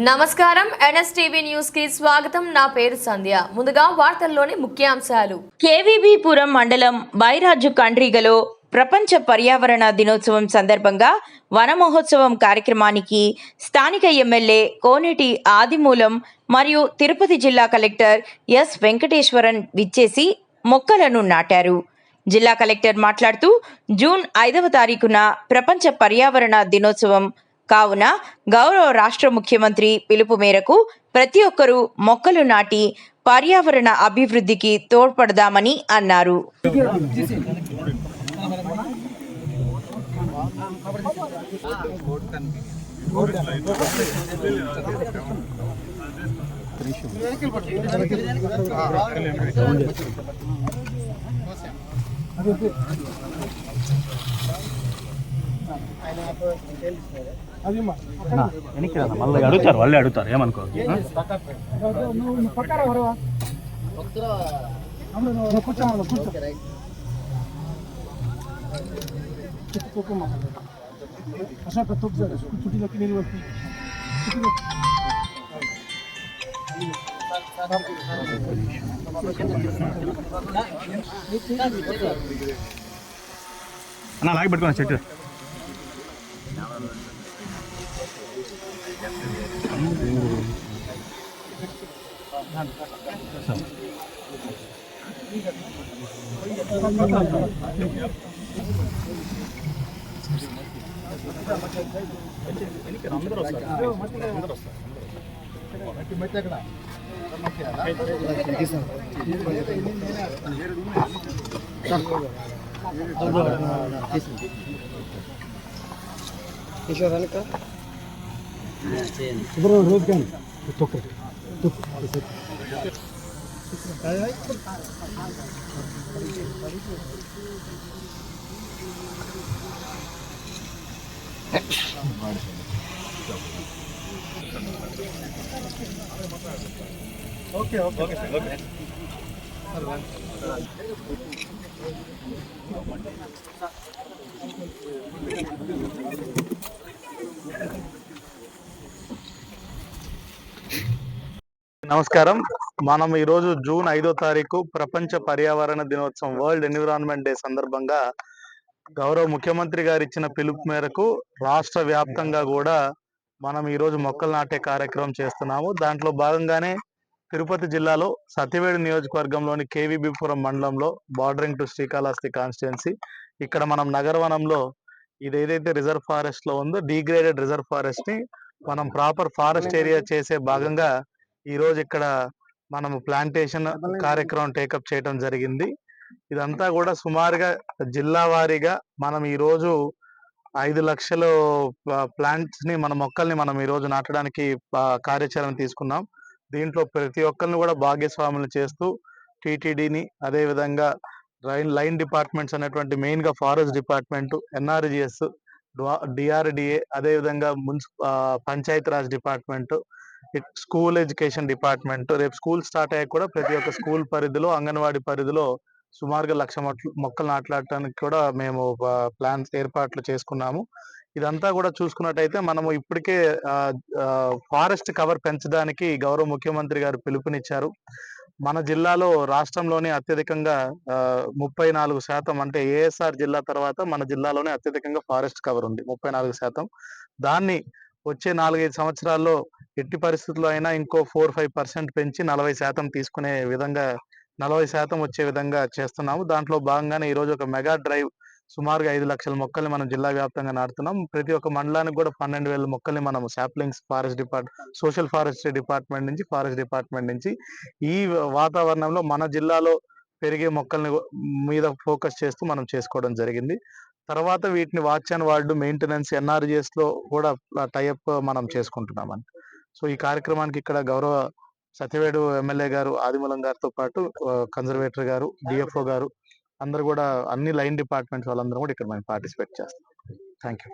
నమస్కారం. ఎన్ఎస్టీవీ న్యూస్కి స్వాగతం. నా పేరు సంధ్య. ముందుగా వార్తల్లోని ముఖ్యాంశాలు. కేవీబీపురం మండలం బైరాజు కండ్రిగలో ప్రపంచ పర్యావరణ దినోత్సవం సందర్భంగా వన మహోత్సవం కార్యక్రమానికి స్థానిక ఎమ్మెల్యే కోనేటి ఆదిమూలం మరియు తిరుపతి జిల్లా కలెక్టర్ ఎస్ వెంకటేశ్వరన్ విచ్చేసి మొక్కలను నాటారు. జిల్లా కలెక్టర్ మాట్లాడుతూ జూన్ ఐదవ తారీఖున ప్రపంచ పర్యావరణ దినోత్సవం కావున గౌరవ రాష్ట్ర ముఖ్యమంత్రి పిలుపు మేరకు ప్రతి ఒక్కరూ మొక్కలు నాటి పర్యావరణ అభివృద్ధికి తోడ్పడదామని అన్నారు. వెనక్కి రా మళ్ళీ అడుగుతారు వాళ్ళే అడుగుతారు ఏమనుకో ఆ? అన్న లాగి పెట్టుకున్నా చెట్టు అందరూ వస్తారు అందరూ వస్తారు చూసాను శుభ్రం రోజు కానీ okay okay okay okay Thank you. నమస్కారం. మనం ఈరోజు జూన్ ఐదో తారీఖు ప్రపంచ పర్యావరణ దినోత్సవం వరల్డ్ ఎన్విరాన్మెంట్ డే సందర్భంగా గౌరవ ముఖ్యమంత్రి గారు ఇచ్చిన పిలుపు మేరకు రాష్ట్ర వ్యాప్తంగా కూడా మనం ఈరోజు మొక్కలు నాటే కార్యక్రమం చేస్తున్నాము. దాంట్లో భాగంగానే తిరుపతి జిల్లాలో సతివేడు నియోజకవర్గంలోని కేవీబీపురం మండలంలో బార్డరింగ్ టు శ్రీకాళహస్తి కాన్స్టిట్యున్సీ ఇక్కడ మనం నగరవనంలో ఇది ఏదైతే రిజర్వ్ ఫారెస్ట్లో ఉందో డిగ్రేడెడ్ రిజర్వ్ ఫారెస్ట్ని మనం ప్రాపర్ ఫారెస్ట్ ఏరియా చేసే భాగంగా ఈ రోజు ఇక్కడ మనము ప్లాంటేషన్ కార్యక్రమం టేకప్ చేయడం జరిగింది. ఇదంతా కూడా సుమారుగా జిల్లా వారీగా మనం ఈ రోజు ఐదు లక్షలు ప్లాంట్స్ని మన మొక్కల్ని మనం ఈ రోజు నాటడానికి కార్యాచరణ తీసుకున్నాం. దీంట్లో ప్రతి ఒక్కరిని కూడా భాగ్యస్వాములు చేస్తూ టిటిడిని అదే విధంగా లైన్ లైన్ డిపార్ట్మెంట్స్ అనేటువంటి మెయిన్గా ఫారెస్ట్ డిపార్ట్మెంట్ ఎన్ఆర్జిఎస్ డిఆర్డిఏ అదే విధంగా మున్సి panchayat raj department school education department రేపు స్కూల్ స్టార్ట్ అయ్యాక కూడా ప్రతి ఒక్క స్కూల్ పరిధిలో అంగన్వాడీ పరిధిలో సుమారుగా లక్ష మొక్కలు నాటడానికి కూడా మేము ప్లాన్స్ ఏర్పాట్లు చేసుకున్నాము. ఇదంతా కూడా చూసుకున్నట్టయితే మనము ఇప్పటికే ఫారెస్ట్ కవర్ పెంచడానికి గౌరవ ముఖ్యమంత్రి గారు పిలుపునిచ్చారు. మన జిల్లాలో రాష్ట్రంలోనే అత్యధికంగా ఆ, ముప్పై నాలుగు శాతం అంటే ఏఎస్ఆర్ జిల్లా తర్వాత మన జిల్లాలోనే అత్యధికంగా ఫారెస్ట్ కవర్ ఉంది. ముప్పై నాలుగు శాతం. దాన్ని వచ్చే నాలుగైదు సంవత్సరాల్లో ఎట్టి పరిస్థితుల్లో అయినా ఇంకో ఫోర్ ఫైవ్ పర్సెంట్ పెంచి నలభై శాతం తీసుకునే విధంగా నలభై శాతం వచ్చే విధంగా చేస్తున్నాము. దాంట్లో భాగంగానే ఈ రోజు ఒక మెగా డ్రైవ్ సుమారుగా ఐదు లక్షల మొక్కల్ని మనం జిల్లా వ్యాప్తంగా నాటుతున్నాం. ప్రతి ఒక్క మండలానికి కూడా పన్నెండు వేల మొక్కల్ని మనం saplings forest depart social forestry department నుంచి ఫారెస్ట్ డిపార్ట్మెంట్ నుంచి ఈ వాతావరణంలో మన జిల్లాలో పెరిగే మొక్కల్ని మీద ఫోకస్ చేస్తూ మనం చేసుకోవడం జరిగింది. తర్వాత వీటిని వాచ్ అండ్ వార్డు మెయింటెనెన్స్ ఎన్ఆర్జిఎస్లో కూడా టైఅప్ మనం చేసుకుంటున్నామని సో ఈ కార్యక్రమానికి ఇక్కడ గౌరవ సత్యవేడు ఎమ్మెల్యే గారు ఆదిమూలం గారితో పాటు కన్జర్వేటర్ గారు డిఎఫ్ఓ గారు అందరు కూడా అన్ని లైన్ డిపార్ట్మెంట్స్ వాళ్ళందరూ కూడా ఇక్కడ మేము పార్టిసిపేట్ చేస్తాం. Thank you